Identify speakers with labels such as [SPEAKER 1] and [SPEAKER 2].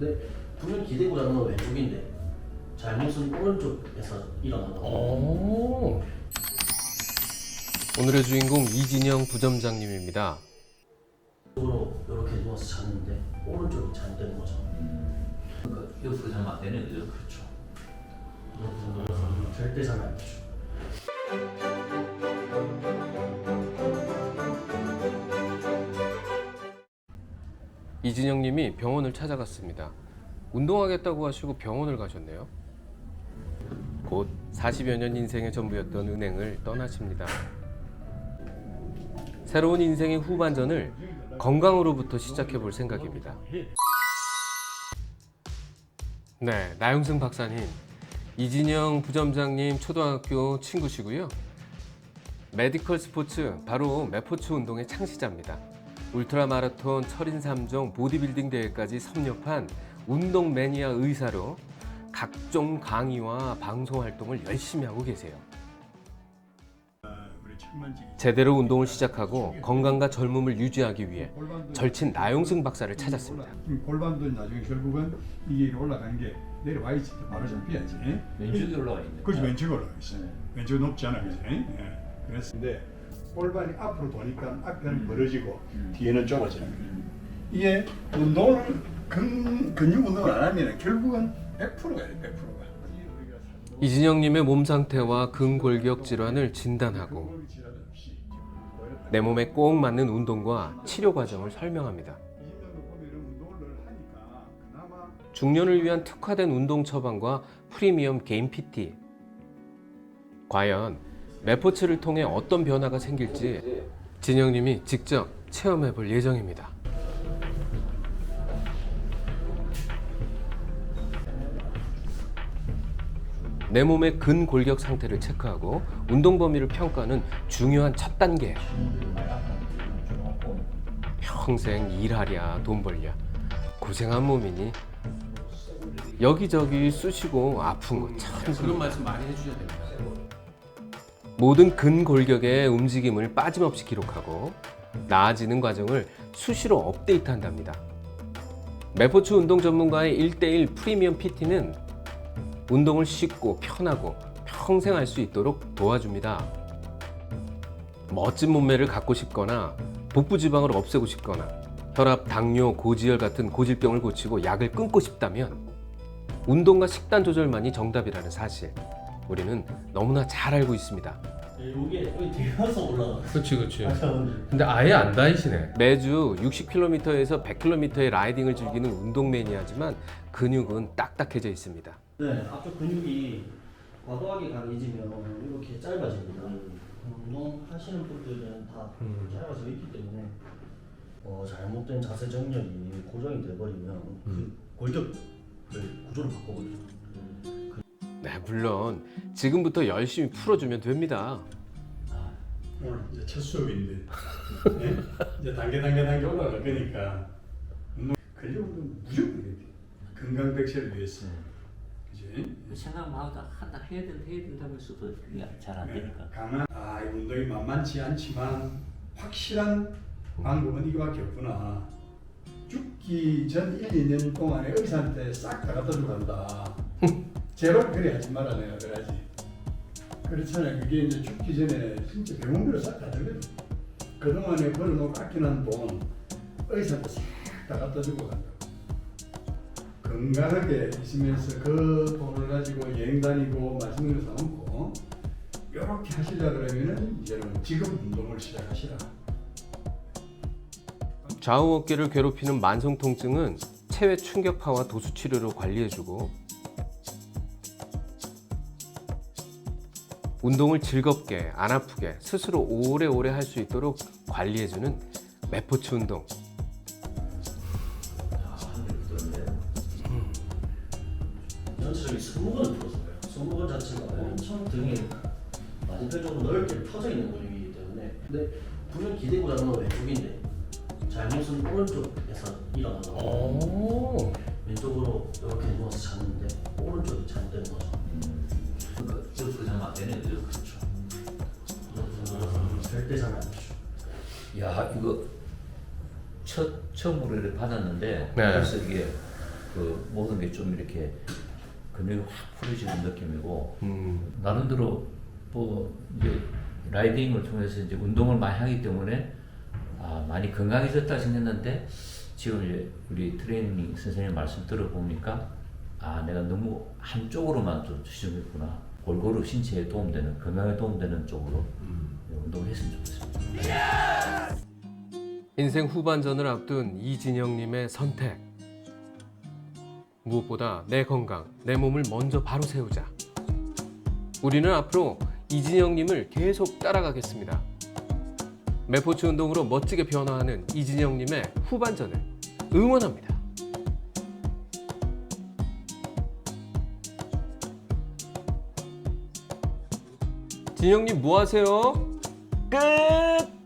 [SPEAKER 1] 근데 분명 기대보다는 왼쪽인데 잘못은 오른쪽에서 일어난다고.
[SPEAKER 2] 오. 오늘의 주인공 이진영 부점장님입니다.
[SPEAKER 1] 쪽으로 이렇게 누워서 잤는데 오른쪽이 잘못된 거죠.
[SPEAKER 3] 그러니까 이어서 자면 안 되는 거죠.
[SPEAKER 1] 그렇죠. 이렇게 누워서 절대 자면 안 되죠.
[SPEAKER 2] 이진영 님이 병원을 찾아갔습니다. 운동하겠다고 하시고 병원을 가셨네요. 곧 40여 년 인생의 전부였던 은행을 떠나십니다. 새로운 인생의 후반전을 건강으로부터 시작해 볼 생각입니다. 네, 나영승 박사님, 이진영 부점장님 초등학교 친구시고요. 메디컬 스포츠 바로 메포츠 운동의 창시자입니다. 울트라 마라톤, 철인 3종, 보디빌딩 대회까지 섭렵한 운동 매니아 의사로 각종 강의와 방송 활동을 열심히 하고 계세요. 제대로 운동을 시작하고 건강과 젊음을 유지하기 위해 절친 나용승 박사를 찾았습니다.
[SPEAKER 4] 골반도 나중에 결국은 이게 올라가는 게 내려와 있지 바로 잡혀야지.
[SPEAKER 3] 왼쪽에 올라와 있는.
[SPEAKER 4] 그렇지 왼쪽 올라가 있어.
[SPEAKER 3] 네.
[SPEAKER 4] 왼쪽 높지 않아 그지? 예. 그랬는데 골반이 앞으로 도니까 앞에는 벌어지고
[SPEAKER 3] 음.
[SPEAKER 4] 뒤에는 좁아지는 거예요. 이게 운동을 근, 근육 운동을 안 하면 결국은 100%가 돼 100%가.
[SPEAKER 2] 이진영님의 몸 상태와 근골격 질환을 진단하고 내 몸에 꼭 맞는 운동과 치료 과정을 설명합니다. 중년을 위한 특화된 운동 처방과 프리미엄 개인 PT. 과연 메포츠를 통해 어떤 변화가 생길지 진영님이 직접 체험해 볼 예정입니다. 내 몸의 근골격 상태를 체크하고 운동 범위를 평가하는 중요한 첫 단계. 평생 일하랴 돈 벌랴 고생한 몸이니 여기저기 쑤시고 아픈 거참 그런 말씀 많이 해주셔야 됩니다. 모든 근골격의 움직임을 빠짐없이 기록하고 나아지는 과정을 수시로 업데이트한답니다. 메포츠 운동 전문가의 1대1 프리미엄 PT는 운동을 쉽고 편하고 평생 할 수 있도록 도와줍니다. 멋진 몸매를 갖고 싶거나 복부 지방을 없애고 싶거나 혈압, 당뇨, 고지혈 같은 고질병을 고치고 약을 끊고 싶다면 운동과 식단 조절만이 정답이라는 사실 우리는 너무나 잘 알고 있습니다.
[SPEAKER 1] 여기 뒤에서 올라가.
[SPEAKER 2] 그렇지, 그렇지. 근데 아예 안 다니시네. 매주 60km에서 100km의 라이딩을 즐기는 운동 매니아지만 근육은 딱딱해져 있습니다.
[SPEAKER 1] 네, 앞쪽 근육이 과도하게 강해지면 이렇게 짧아집니다. 운동 하시는 분들은 다
[SPEAKER 2] 음.
[SPEAKER 1] 짧아져 있기 때문에 어, 잘못된 자세 정렬이 고정이 돼버리면 그 골격을 구조를 바꿔버리죠.
[SPEAKER 2] 네, 물론 지금부터 열심히 풀어주면 됩니다.
[SPEAKER 4] 오늘 이제 첫 수업인데 예? 이제 단계 단계 단계 올라갈 거니까 운동 근력 운동 무조건 해야 돼. 건강 백세를 위해서. 그지?
[SPEAKER 3] 생각마다 하나 해야 된다 해야 된다면서도 그게 잘안 되니까.
[SPEAKER 4] 강한 아, 이 운동이 만만치 않지만 확실한 방법은 이거밖에 없구나. 죽기 전 1, 2년 동안에 의사한테 싹 다 갖다 주고 간다. 제발 그래 하지 마라 내가 그래야지. 그렇잖아요. 그게 이제 죽기 전에 진짜 병원비로 싹다 들거든. 그동안에 벌어놓고 아끼는 돈 의사한테 싹다 갖다 주고 간다. 건강하게 있으면서 그 돈을 가지고 여행 다니고 맛있는 거 사 먹고 이렇게 하시려 그러면은 이제는 지금 운동을 시작하시라.
[SPEAKER 2] 좌우 어깨를 괴롭히는 만성 통증은 체외 충격파와 도수 치료로 관리해주고 운동을 즐겁게 안 아프게 스스로 오래오래 할 수 있도록 관리해주는 메포츠 운동.
[SPEAKER 1] 전체적인 승모근을 풀어서요. 승모근 자체가 엄청 등에 맞은편적으로 넓게 퍼져 있는 근육이기 때문에 근데 분명 기대보다는 왼쪽인데 잘못은 오른쪽에서.
[SPEAKER 2] 오.
[SPEAKER 1] 왼쪽으로 이렇게 누워서 잤는데 오른쪽이 잘못된 거죠.
[SPEAKER 3] 안 되는 거죠.
[SPEAKER 1] 그렇죠. 절대 자면 안 되죠.
[SPEAKER 3] 야 이거 첫 처음으로 이렇게 받았는데
[SPEAKER 2] 네.
[SPEAKER 3] 그래서 이게 그 모든 게 좀 이렇게 근육이 확 풀어지는 느낌이고
[SPEAKER 2] 음.
[SPEAKER 3] 나름대로 뭐 이제 라이딩을 통해서 이제 운동을 많이 하기 때문에 아, 많이 건강해졌다 생각했는데 지금 이제 우리 트레이닝 선생님 말씀 들어보니까 아 내가 너무 한쪽으로만 좀 치중했구나 골고루 신체에 도움되는 건강에 도움되는 쪽으로 운동을 했으면 좋겠습니다.
[SPEAKER 2] 인생 후반전을 앞둔 이진영님의 선택. 무엇보다 내 건강, 내 몸을 먼저 바로 세우자. 우리는 앞으로 이진영님을 계속 따라가겠습니다. 매포츠 운동으로 멋지게 변화하는 이진영님의 후반전을 응원합니다. 진영님 뭐 하세요? 끝!